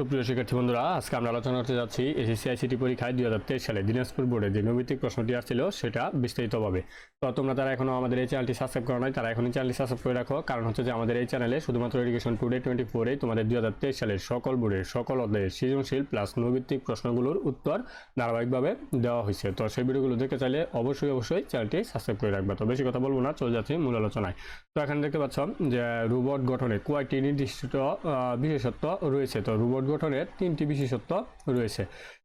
সুপ্রিয় শিক্ষার্থী বন্ধুরা, আজকে আমরা আলোচনা করতে যাচ্ছি এসএসসি আইসিটি পরীক্ষায় দুই হাজার তেইশ সালে দিনাজপুর বোর্ডে যে নৈমিত্তিক প্রশ্নটি আসছিল, সেটা বিস্তারিতভাবে। তো তোমরা তারা এখনও আমাদের এই চ্যানেলটি সাবস্ক্রাইব করা নয় তারা এখনই চ্যানেলটি সাবস্ক্রাইব করে রাখো। কারণ হচ্ছে যে আমাদের এই চ্যানেলে শুধুমাত্র এডুকেশন টুডে টোয়েন্টি ফোরেই তোমাদের দুই হাজার তেইশ সালের সকল বোর্ডের সকল অধ্যায়ের সৃজনশীল প্লাস নৈমিত্তিক প্রশ্নগুলোর উত্তর ধারাবাহিকভাবে দেওয়া হয়েছে। তো সেই ভিডিওগুলো দেখতে চাইলে অবশ্যই অবশ্যই চ্যানেলটি সাবস্ক্রাইব করে রাখবে। তো বেশি কথা বলব না, চলে যাচ্ছি মূল আলোচনায়। তো এখানে দেখতে পাচ্ছ যে রোবট গঠনে কয়েকটি নির্দিষ্ট বিশেষত্ব রয়েছে। তো রোবট গঠনের তিনটি বিশেষত্ব রয়েছে।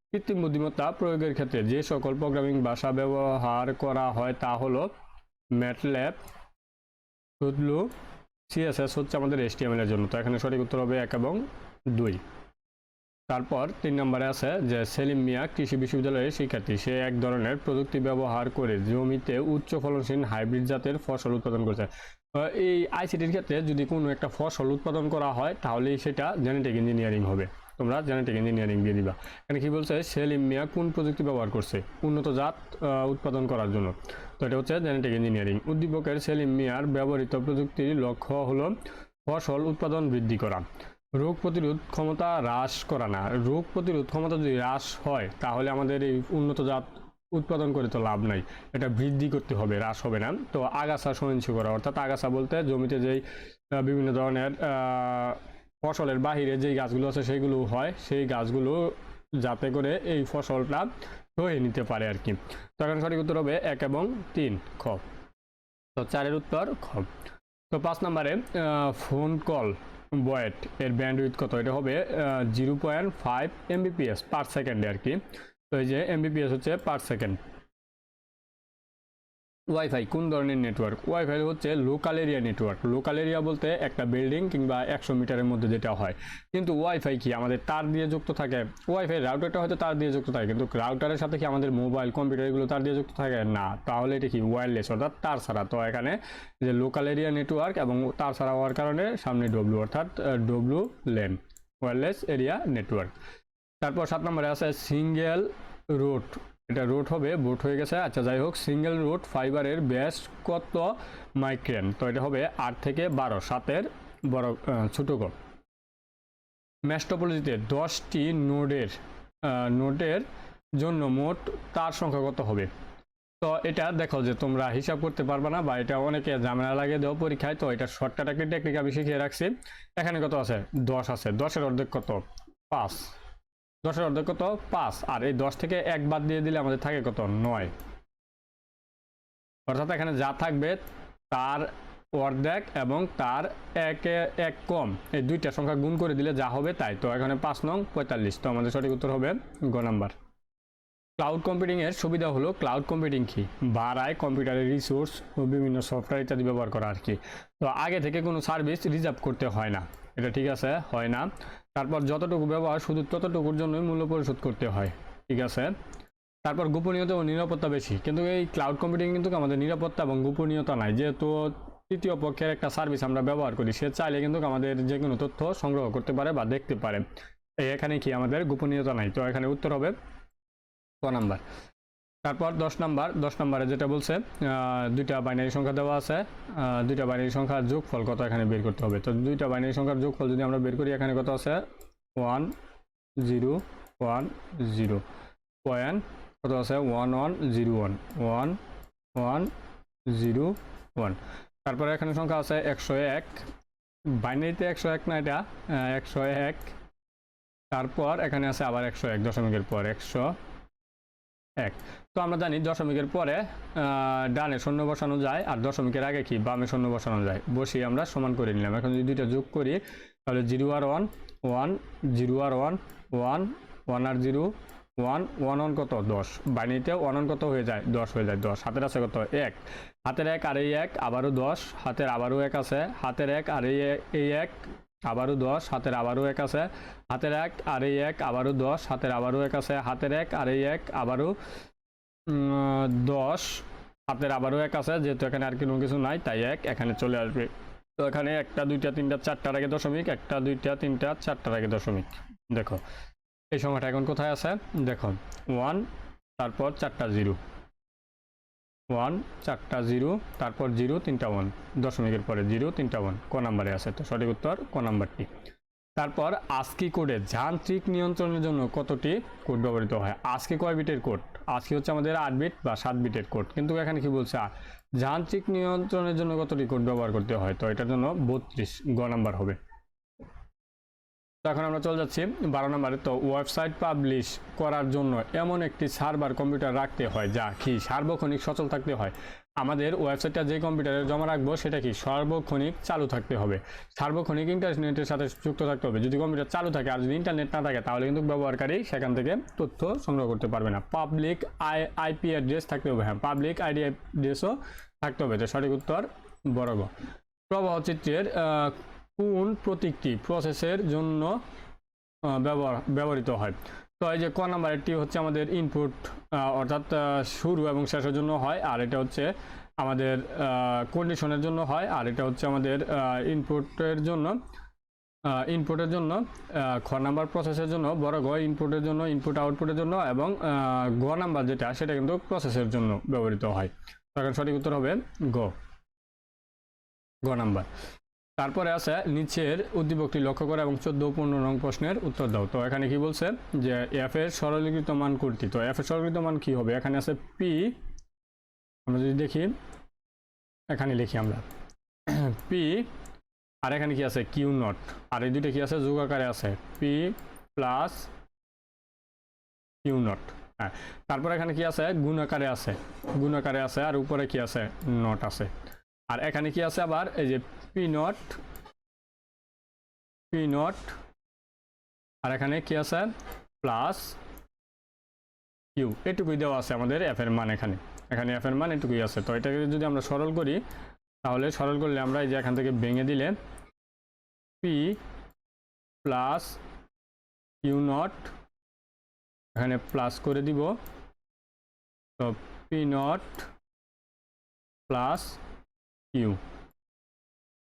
কৃত্রিম বুদ্ধিমত্তা প্রয়োগের ক্ষেত্রে যে সকল প্রোগ্রামিং ভাষা ব্যবহার করা হয় তা হল ম্যাটল্যাব সুদলু সিএসএস হচ্ছে আমাদের এসটিএমএল এর জন্য। তো এখানে সঠিক উত্তর হবে এক এবং দুই। তারপর তিন নম্বরে আছে যে সেলিম মিয়া কৃষি বিশ্ববিদ্যালয়ের শিক্ষার্থী। সে এক ধরনের প্রযুক্তি ব্যবহার করে জমিতে উচ্চ ফলনশীল হাইব্রিড জাতের ফসল উৎপাদন করছে। এই আইসিটির ক্ষেত্রে যদি কোনো একটা ফসল উৎপাদন করা হয়, তাহলেই সেটা জেনেটিক ইঞ্জিনিয়ারিং হবে। তোমরা জেনেটিক ইঞ্জিনিয়ারিং দিয়ে দিবা। এখানে কি বলছে? সেলিম মিয়া কোন প্রযুক্তি ব্যবহার করছে? উন্নত জাত উৎপাদন করার জন্য। তো এটা হচ্ছে জেনেটিক ইঞ্জিনিয়ারিং উদ্দীপকের সেলিম মিয়ার ব্যবহৃত প্রযুক্তির লক্ষ্য হলো ফসল উৎপাদন বৃদ্ধি করা। রোগ প্রতিরোধ ক্ষমতা হ্রাস করা না। রোগ প্রতিরোধ ক্ষমতা যদি হ্রাস হয়, তাহলে আমাদের এই উন্নত জাত উৎপাদন করে তো লাভ নাই। এটা বৃদ্ধি করতে হবে, হ্রাস হবে না। তো আগাছা সহিংসু করা, অর্থাৎ আগাছা বলতে জমিতে যেই বিভিন্ন ধরনের ফসলের বাহিরে যেই গাছগুলো আছে সেইগুলো হয়, সেই গাছগুলো যাতে করে এই ফসলটা সহে নিতে পারে আর কি। তো এখন সঠিক উত্তর হবে এক এবং তিন খ। তো চারের উত্তর খ। তো পাঁচ নম্বরে ফোন কল। বয়েট এর ব্যান্ডউইথ কত? এটা হবে zero point five Mbps per সেকেন্ডে আর কি। তো এই যে এমবিপিএস হচ্ছে পার সেকেন্ড ওয়াইফাই কোন ধরনের নেটওয়ার্ক ওয়াইফাই হচ্ছে local area network local area বলতে একটা বিল্ডিং কিংবা একশো মিটারের মধ্যে যেটা হয়। কিন্তু ওয়াইফাই কি? আমাদের তার দিয়ে যুক্ত থাকে। ওয়াইফাই রাউটারটা হয়তো তার দিয়ে যুক্ত থাকে, কিন্তু রাউটারের সাথে কি আমাদের মোবাইল কম্পিউটার এগুলো তার দিয়ে যুক্ত থাকে? না। তাহলে এটা কি ওয়্যারলেস অর্থাৎ তার ছাড়া। তো এখানে যে লোকাল এরিয়া নেটওয়ার্ক এবং তার ছাড়া হওয়ার কারণে সামনে ডব্লু অর্থাৎ W LAN wireless area network তারপর সাত নম্বরে আছে সিঙ্গেল রুট এটা রুট হবে বুট হয়ে গেছে। আচ্ছা যাই হোক সিঙ্গেল রুট ফাইবারের ব্যাস কত মাইক্রেন তো এটা হবে আট থেকে বারো, সাতের বড় ছোট ক ম্যাস্টোপোলজিতে দশটি নোডের নোডের জন্য মোট তার সংখ্যা কত হবে? তো এটা দেখো যে তোমরা হিসাব করতে পারবে না বা এটা অনেকে ঝামেলা লাগে দেও পরীক্ষায়, তো এটা শর্টকাটাকে টেকনিক আমি শিখিয়ে রাখছি। এখানে কত আছে? দশ আছে। দশের অর্ধেক কত? পাঁচ। দশের অর্ধেক কত? পাঁচ। আর এই দশ থেকে এক বাদ দিয়ে দিলে আমাদের থাকে কত? নয়। অর্থাৎ এখানে যা থাকবে, তার অর্ধেক এবং তার একে এক কম। এই দুইটা সংখ্যা গুণ করে দিলে যা হবে তাই। তো এখানে পাঁচ নং, পঁয়তাল্লিশ। তো আমাদের সঠিক উত্তর হবে গ নাম্বার। ক্লাউড কম্পিউটিং এর সুবিধা হলো ক্লাউড কম্পিউটিং কি? বাড়ায় কম্পিউটারের রিসোর্স ও বিভিন্ন সফটওয়্যার ইত্যাদি ব্যবহার করা আর কি। তো আগে থেকে কোনো সার্ভিস রিজার্ভ করতে হয় না। এটা ঠিক আছে? হয় না। তারপর যতটুকু ব্যবহার, শুধু ততটুকুর জন্যই মূল্য পরিশোধ করতে হয়। ঠিক আছে? তারপর গোপনীয়তা ও নিরাপত্তা বেশি। কিন্তু এই ক্লাউড কম্পিউটিং কিন্তু আমাদের নিরাপত্তা এবং গোপনীয়তা নাই। যেহেতু তৃতীয় পক্ষের একটা সার্ভিস আমরা ব্যবহার করি, সে চাইলে কিন্তু আমাদের যে কোনো তথ্য সংগ্রহ করতে পারে বা দেখতে পারে। এখানে কি আমাদের গোপনীয়তা নাই? তো এখানে উত্তর হবে ক নাম্বার। তারপর দশ নাম্বার, দশ নাম্বারে যেটা বলছে দুইটা বাইনারি সংখ্যা দেওয়া আছে দুইটা বাইনারি সংখ্যার যোগফল কত এখানে বের করতে হবে? তো দুইটা বাইনারি সংখ্যার যোগফল যদি আমরা বের করি, এখানে কত আছে? One, zero one, zero. Point, কত আছে? One one, zero, one. One one, zero, one. তারপরে এখানে সংখ্যা আছে একশো এক। বাইনারিতে একশো এক না এটা? একশো এক। তারপর এখানে আছে আবার একশো এক দশমিকের পর। একশো এক। তো আমরা জানি দশমিকের পরে ডানে শূন্য বসানো যায় আর দশমিকের আগে কি? বামে শূন্য বসানো যায়। বসিয়ে আমরা সমান করে নিলাম। এখন যদি দুইটা যোগ করি, তাহলে জিরো আর ওয়ান ওয়ান, জিরো আর ওয়ান ওয়ান ওয়ান আর জিরো, ওয়ান ওয়ান ওয়ান কত? দশ। বাইনিতে ওয়ান ওয়ান কত হয়ে যায়? দশ হয়ে যায়, দশ। হাতের আছে কত? এক। হাতের এক আর এই এক আবারও দশ। হাতের আবারও এক আছে। হাতের এক আর এই এই এক আবারও দশ, হাতের আবারও এক আছে, হাতের এক, আর এই এক আবারও দশ, হাতের আবারও এক আছে, হাতের এক, আর এই এক আবারও দশ, হাতের আবারও এক আছে, যেহেতু এখানে আর কোনো কিছু নাই, তাই এক এখানে চলে আসবে। তো এখানে একটা, দুইটা, তিনটা চারটার আগে দশমিক, একটা, দুইটা, তিনটা চারটার আগে দশমিক। দেখো, এই সংখ্যাটা এখন কোথায় আছে? দেখো ওয়ান তারপর চারটা জিরো ওয়ান, চারটা জিরো, তারপর জিরো, তিনটা ওয়ান। দশমিকের পরে জিরো, তিনটা ওয়ান। ক নাম্বারে আছে তো? সঠিক উত্তর ক নাম্বারটি। তারপর আজকি কোডে যান্ত্রিক নিয়ন্ত্রণের জন্য কতটি কোড ব্যবহৃত হয়? আজকে কয় বিটের কোড আজকে হচ্ছে আমাদের আট বিট বা সাত বিটের কোড কিন্তু এখানে কি বলছে? যান্ত্রিক নিয়ন্ত্রণের জন্য কতটি কোড ব্যবহার করতে হয়? তো এটার জন্য বত্রিশ গ নাম্বার হবে। এখন আমরা চলে যাচ্ছি বারো নম্বরে। তো ওয়েবসাইট পাবলিশ করার জন্য এমন একটি সার্ভার কম্পিউটার রাখতে হয়, যা কি সার্বক্ষণিক সচল থাকতে হয়। আমাদের ওয়েবসাইটটা যে কম্পিউটারে জমা রাখব, সেটা কি সার্বক্ষণিক চালু থাকতে হবে। সার্বক্ষণিক ইন্টারনেটের সাথে যুক্ত থাকতে হবে। যদি কম্পিউটার চালু থাকে আর যদি ইন্টারনেট না থাকে, তাহলে কিন্তু ব্যবহারকারী সেখান থেকে তথ্য সংগ্রহ করতে পারবে না। পাবলিক আই, আইপি অ্যাড্রেস থাকতে হবে। হ্যাঁ পাবলিক আইডি অ্যাড্রেসও থাকতে হবে। তো সঠিক উত্তর বড় প্রবাহ চিত্রের কোন প্রতীকটি প্রসেসের জন্য ব্যবহার, ব্যবহৃত হয়। তো এই যে ক নাম্বারটি হচ্ছে আমাদের ইনপুট অর্থাৎ শুরু এবং শেষের জন্য হয়, আর এটা হচ্ছে আমাদের কন্ডিশনের জন্য হয়, আর এটা হচ্ছে আমাদের ইনপুটের জন্য ইনপুটের জন্য খ নাম্বার প্রসেসের জন্য, বড় গ ইনপুটের জন্য ইনপুট আউটপুটের জন্য, এবং গ নাম্বার যেটা, সেটা কিন্তু প্রসেসের জন্য ব্যবহৃত হয়। তখন সঠিক উত্তর হবে গ। গ নাম্বার। তারপরে আছে নিচের উদ্দীপকটি লক্ষ্য করে এবং চোদ্দ পনেরো নং প্রশ্নের উত্তর দাও। তো এখানে কি বলছে? যে এফ এর সরলীকৃত মান কোনটি? তো এফ এর সরলীকৃত মান কি হবে? এখানে আছে পি আমরা যদি দেখি, এখানে লিখি আমরা। পি আর এখানে কি আছে? Q not. আর এই দুইটা কি আছে? যোগ আকারে আছে। P plus Q not. হ্যাঁ। তারপর এখানে কি আছে? গুণ আকারে আছে। গুণ আকারে আছে, আর উপরে কি আছে? নট আছে। আর এখানে কি আছে আবার? এই যে পি নট পি নট, আর এখানে কি আছে? প্লাস কিউ, এটুকুই দেওয়া আছে আমাদের এফ এর মান এখানে। এখানে এফ এর মান এটুকুই আছে। তো এটাকে যদি আমরা সরল করি, তাহলে সরল করলে আমরা এই যে এখান থেকে ভেঙে দিলে পি প্লাস কিউ নট, এখানে প্লাস করে দিব। তো পি নট প্লাস কিউ।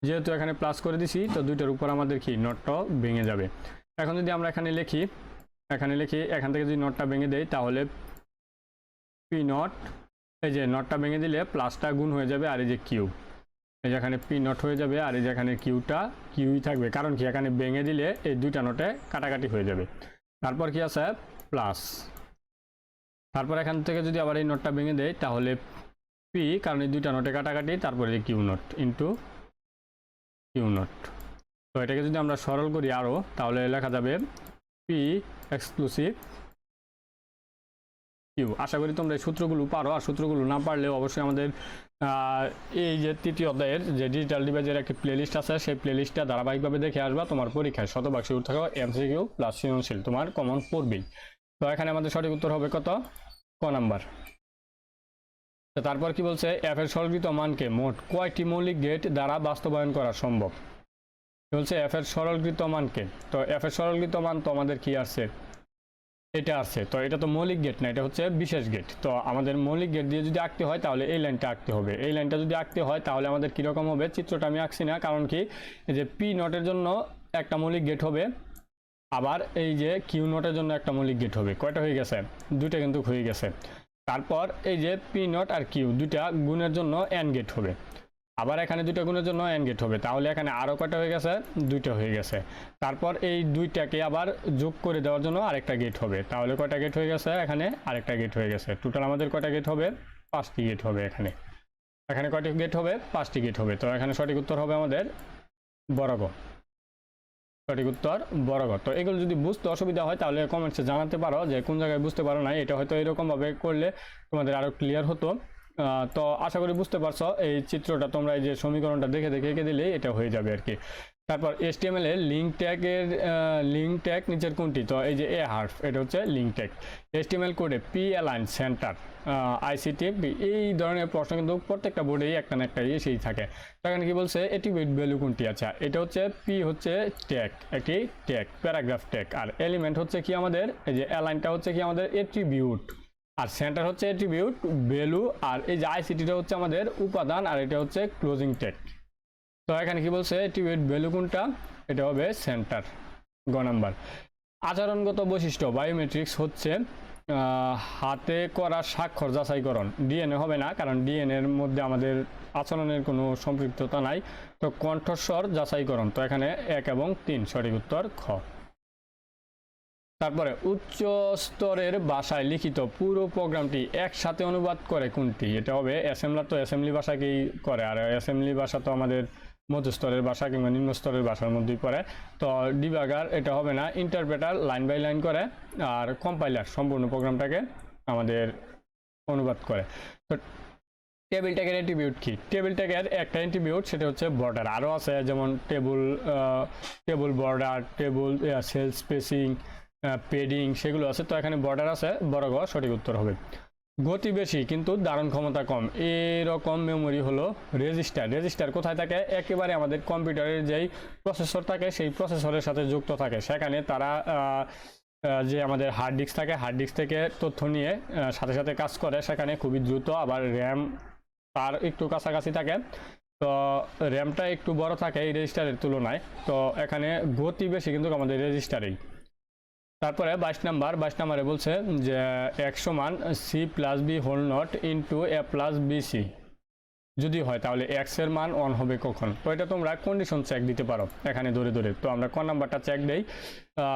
যেহেতু এখানে প্লাস করে দিছি, তো দুইটার উপর আমাদের কি? নটটাও ভেঙে যাবে। এখন যদি আমরা এখানে লিখি এখানে লিখি, এখান থেকে যদি নটটা ভেঙে দেই, তাহলে পি নট এই যে নটটা ভেঙে দিলে প্লাসটা গুণ হয়ে যাবে আর এই যে কিউ এই যে এখানে পি নট হয়ে যাবে আর এই যে এখানে কিউটা কিউই থাকবে। কারণ কি? এখানে ভেঙে দিলে এই দুইটা নটে কাটাকাটি হয়ে যাবে। তারপর কি আছে? প্লাস তারপর এখান থেকে যদি আবার এই নোটটা ভেঙে দেয় তাহলে পি কারণ এই দুইটা নোটে কাটাকাটি, তারপরে যে Q not into Q not. তো এটাকে যদি আমরা সরল করি আরও, তাহলে লেখা যাবে পি এক্সক্লুসিভ কিউ আশা করি তোমরা এই সূত্রগুলো পারো, আর সূত্রগুলো না পারলেও অবশ্যই আমাদের এই যে তৃতীয় অধ্যায়ের যে ডিজিটাল ডিভাইসের একটি প্লেলিস্ট আছে, সেই প্লেলিস্টটা ধারাবাহিকভাবে দেখে আসবা তোমার পরীক্ষায়। শতভাগ শিউর থাকো এমসিকিউ প্লাস সৃজনশীল তোমার কমন পড়বেই তো এখানে আমাদের সঠিক উত্তর হবে কত? ক নাম্বার। তারপর কি বলছে এফ এর সরলীকৃত মানকে মোট কয়টি মৌলিক গেট দ্বারা বাস্তবায়ন করা সম্ভব? বলছে এফ এর সরলীকৃত মানকে? তো এফ এর সরলীকৃত মান তো আমাদের কি আছে? এটা আছে। তো এটা তো মৌলিক গেট না, এটা হচ্ছে বিশেষ গেট। তো আমাদের মৌলিক গেট দিয়ে যদি আঁকতে হয়, তাহলে এই লাইনটা আঁকতে হবে। এই লাইনটা যদি আঁকতে হয়, তাহলে আমাদের কীরকম হবে? চিত্রটা আমি আঁকছি না, কারণ কি যে পি নটের জন্য একটা মৌলিক গেট হবে, আবার এই যে কিউ নটের জন্য একটা মৌলিক গেট হবে। কয়টা হয়ে গেছে? দুইটা কিন্তু হয়ে গেছে। তারপর এই যে পি নট আর কিউ, দুইটা গুণের জন্য এন গেট হবে। আবার এখানে দুইটা গুণের জন্য এন গেট হবে। তাহলে এখানে আরও কটা হয়ে গেছে? দুইটা হয়ে গেছে। তারপর এই দুইটাকে আবার যোগ করে দেওয়ার জন্য আরেকটা গেট হবে। তাহলে কটা গেট হয়ে গেছে এখানে? আরেকটা গেট হয়ে গেছে। টোটাল আমাদের কটা গেট হবে? পাঁচটি গেট হবে এখানে। এখানে কয়টি গেট হবে? পাঁচটি গেট হবে। তো এখানে সঠিক উত্তর হবে আমাদের বর্গ সঠিক উত্তর বর্গ তো এগুলো যদি বুঝতে অসুবিধা হয়, তাহলে কমেন্টসে জানাতে পারো যে কোন জায়গায় বুঝতে পারো না এটা হয়তো এরকমভাবে করলে তোমাদের আরও ক্লিয়ার হতো। তো আশা করি বুঝতে পারছ, এই চিত্রটা তোমরা এই যে সমীকরণটা দেখে দেখে এঁকে দিলেই এটা হয়ে যাবে আর কি। তারপর এসটিএমএল এর লিঙ্ক ট্যাগের লিঙ্ক ট্যাগ নিচের কোনটি? তো এই যে এ হার্ফ এটা হচ্ছে লিঙ্ক ট্যাগ এসটিএমএল কোডে পি অ্যালাইন সেন্টার আইসিটি এই ধরনের প্রশ্ন কিন্তু প্রত্যেকটা বোর্ডেই একটা না একটা এসেই থাকে। তো এখানে কি বলছে? এটিভেট ভ্যালু কোনটি? আচ্ছা এটা হচ্ছে পি হচ্ছে ট্যাগ একটি ট্যাগ প্যারাগ্রাফ ট্যাগ আর এলিমেন্ট হচ্ছে কি আমাদের? এই যে অ্যালাইনটা হচ্ছে কি আমাদের এট্রিবিউট আর সেন্টার হচ্ছে এট্রিবিউট ভ্যালু আর এই যে আইসিটিটা হচ্ছে আমাদের উপাদান, আর এটা হচ্ছে ক্লোজিং ট্যাগ তো এখানে কি বলছে? এট্রিবিউট ভ্যালু কোনটা? এটা হবে সেন্টার গ নাম্বার। আচরণগত বৈশিষ্ট্য বায়োমেট্রিক্স হচ্ছে হাতে করা স্বাক্ষর যাচাইকরণ। ডিএনএ হবে না, কারণ ডিএনএর মধ্যে আমাদের আচরণের কোনো সম্পৃক্ততা নাই। তো কণ্ঠস্বর যাচাইকরণ, তো এখানে এক এবং তিন, সঠিক উত্তর খ। তারপরে, উচ্চ স্তরের ভাষায় লিখিত পুরো প্রোগ্রামটি একসাথে অনুবাদ করে কোনটি? এটা হবে অ্যাসেম্বলার তো অ্যাসেম্বলি ভাষাকেই করে। আর অ্যাসেম্বলি ভাষা তো আমাদের মধ্যস্তরের ভাষা কিংবা নিম্ন স্তরের ভাষার মধ্যেই পড়ে। তো ডিবাগার এটা হবে না ইন্টারপ্রেটার লাইন বাই লাইন করে আর কম্পাইলার সম্পূর্ণ প্রোগ্রামটাকে আমাদের অনুবাদ করে। তো টেবিল ট্যাগের অ্যাট্রিবিউট কি? টেবিল ট্যাগের একটা অ্যাট্রিবিউট সেটা হচ্ছে বর্ডার আরও আছে যেমন table table border table cell spacing padding সেগুলো আছে। তো এখানে বর্ডার আছে বড় সঠিক উত্তর হবে। গতি বেশি, কিন্তু ধারণ ক্ষমতা কম। এরকম মেমোরি হলো রেজিস্টার রেজিস্টার কোথায় থাকে? একেবারে আমাদের কম্পিউটারের যেই প্রসেসর থাকে, সেই প্রসেসরের সাথে যুক্ত থাকে। সেখানে তারা যে আমাদের হার্ড ডিস্ক থাকে হার্ড ডিস্ক থেকে তথ্য নিয়ে সাথে সাথে কাজ করে। সেখানে খুবই দ্রুত আবার র্যাম তার একটু কাছাকাছি থাকে। তো র্যামটা একটু বড় থাকে এই রেজিস্টারের তুলনায়। তো এখানে গতি বেশি কিন্তু আমাদের রেজিস্টারেই তারপরে বাইশ নাম্বার, বাইশ নাম্বারে বলছে যে এক সমান C plus B whole not into A plus B C. যদি হয় তাহলে এক্সের মান অন হবে কখন? তো এটা তোমরা কন্ডিশন চেক দিতে পারো এখানে ধরে ধরে। তো আমরা কোন নাম্বারটা চেক দেই?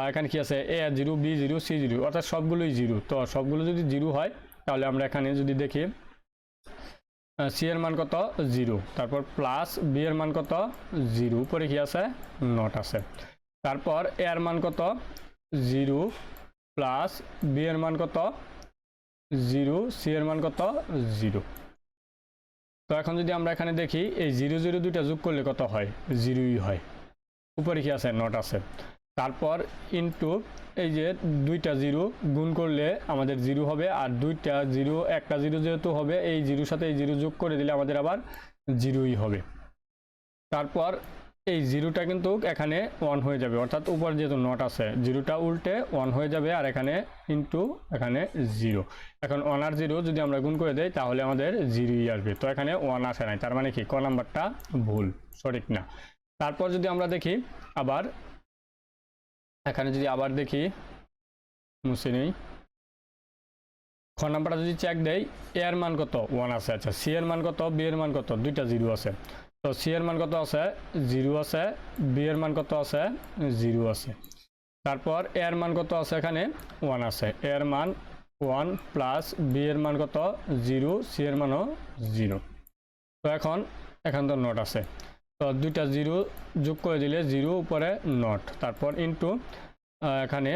এখানে কি আছে? A zero, B zero, C zero, অর্থাৎ সবগুলোই জিরো। তো সবগুলো যদি জিরো হয়, তাহলে আমরা এখানে যদি দেখি সি এর মান কত? জিরো। তারপর প্লাস বি এর মান কত? জিরো। উপরে কি আছে? নট আছে। তারপর এর মান কত? জিরো প্লাস বি এর মান কত? জিরো, সি এর মান কত? জিরো। তো এখন যদি আমরা এখানে দেখি, এই জিরো জিরো দুইটা যোগ করলে কত হয়? জিরোই হয়। উপরে কি আছে? নট আছে। তারপর ইনটু এই যে দুইটা জিরো গুণ করলে আমাদের জিরো হবে, আর দুইটা জিরো, একটা জিরো যেহেতু হবে, এই জিরোর সাথে এই জিরো যোগ করে দিলে আমাদের আবার জিরোই হবে। তারপর এই জিরোটা কিন্তু এখানে ওয়ান হয়ে যাবে। অর্থাৎ উপর যেহেতু নট আছে, জিরোটা উল্টে ওয়ান হয়ে যাবে আর এখানে ইনটু এখানে জিরো এখন ওয়ান আর জিরো যদি আমরা গুণ করে দেই, তাহলে আমাদের জিরোই আসবে। তো এখানে ওয়ান আসে নাই, তার মানে কি? ক নাম্বারটা ভুল, সঠিক না। তারপর যদি আমরা দেখি, আবার এখানে যদি আবার দেখি, মুছে নেই। খ নাম্বারটা যদি চেক দেই এর মান কত? ওয়ান আছে। আচ্ছা সি এর মান কত? বি এর মান কত? দুইটা জিরো আছে। তো সি এর মান কত আছে? জিরো আছে। বি এর মান কত আছে? জিরো আছে। তারপর এর মান কত আছে এখানে? ওয়ান আছে। এর মান ওয়ান প্লাস বি এর মান কত? জিরো। সি এর মানও জিরো। তো এখন এখান তো নট আছে। তো দুইটা জিরো যোগ করে দিলে জিরো উপরে নট তারপর ইন্টু এখানে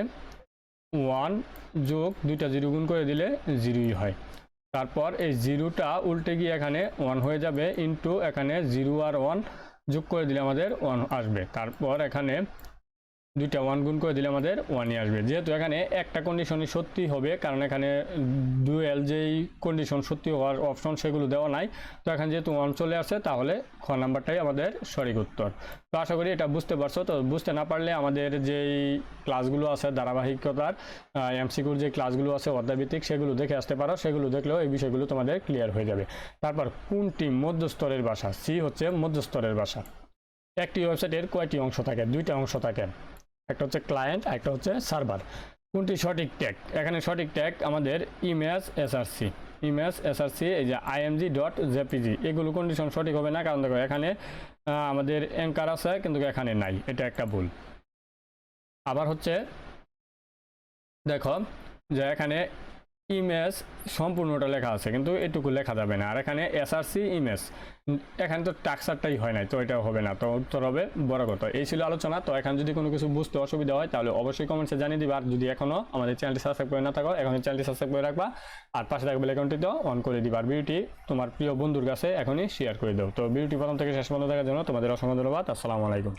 ওয়ান যোগ দুইটা জিরো গুণ করে দিলে জিরোই হয়। তারপর এই জিরোটা উল্টে গিয়ে এখানে ওয়ান হয়ে যাবে ইন্টু এখানে জিরো আর ওয়ান যোগ করে দিলে আমাদের ওয়ান আসবে। তারপর এখানে দুইটা ওয়ান গুণ করে দিলে আমাদের ওয়ানই আসবে। যেহেতু এখানে একটা কন্ডিশনই সত্যি হবে, কারণ এখানে ডুয়েল যেই কন্ডিশন সত্যি হওয়ার অপশন সেগুলো দেওয়া নাই, তো এখানে যেহেতু ওয়ান চলে আসে, তাহলে খ নাম্বারটাই আমাদের সঠিক উত্তর। তো আশা করি এটা বুঝতে পারছ, তো বুঝতে না পারলে আমাদের যেই ক্লাসগুলো আছে, ধারাবাহিকতার এমসিকিউর যে ক্লাসগুলো আছে, অধ্যায়ভিত্তিক, সেগুলো দেখে আসতে পারো, সেগুলো দেখলেও এই বিষয়গুলো তোমাদের ক্লিয়ার হয়ে যাবে। তারপর কোনটি মধ্যস্তরের ভাষা? সি হচ্ছে মধ্যস্তরের ভাষা। একটি ওয়েবসাইটের কয়টি অংশ থাকে? দুইটা অংশ থাকে। একটা হচ্ছে ক্লায়েন্ট একটা হচ্ছে সার্ভার কোনটি সঠিক ট্যাগ এখানে সঠিক ট্যাগ আমাদের ইমেজ এসআরসি ইমেজ এসআরসি এই যে আইএমজি ডট জেপিজি এগুলো কন্ডিশন সঠিক হবে না, কারণ দেখো এখানে আমাদের অ্যাঙ্কার আছে, কিন্তু এখানে নাই। এটা একটা ভুল। আবার হচ্ছে, দেখো যে এখানে ইমেজ সম্পূর্ণটা লেখা আছে, কিন্তু এটুকু লেখা যাবে না। আর এখানে এসআরসি ইমেজ এখানে তো টাক্সারটাই হয় নাই, তো এটাও হবে না। তো উত্তর হবে বড় কথা এই ছিল আলোচনা, তো এখানে যদি কোনো কিছু বুঝতে অসুবিধা হয়, তাহলে অবশ্যই কমেন্টসে জানিয়ে দিবা। আর যদি এখনও আমাদের চ্যানেলটি সাবস্ক্রাইব করে না থাকো এখন চ্যানেলটি সাবস্ক্রাইব করে রাখবা। আর পাশে থাকবে অ্যাকাউন্টটিতে অন করে দিবা। আর ভিডিওটি তোমার প্রিয় বন্ধুর কাছে এখনই শেয়ার করে দাও। তো ভিডিওটি প্রথম থেকে শেষ পর্যন্ত দেখার জন্য তোমাদের অসংখ্য ধন্যবাদ। আসসালামু আলাইকুম।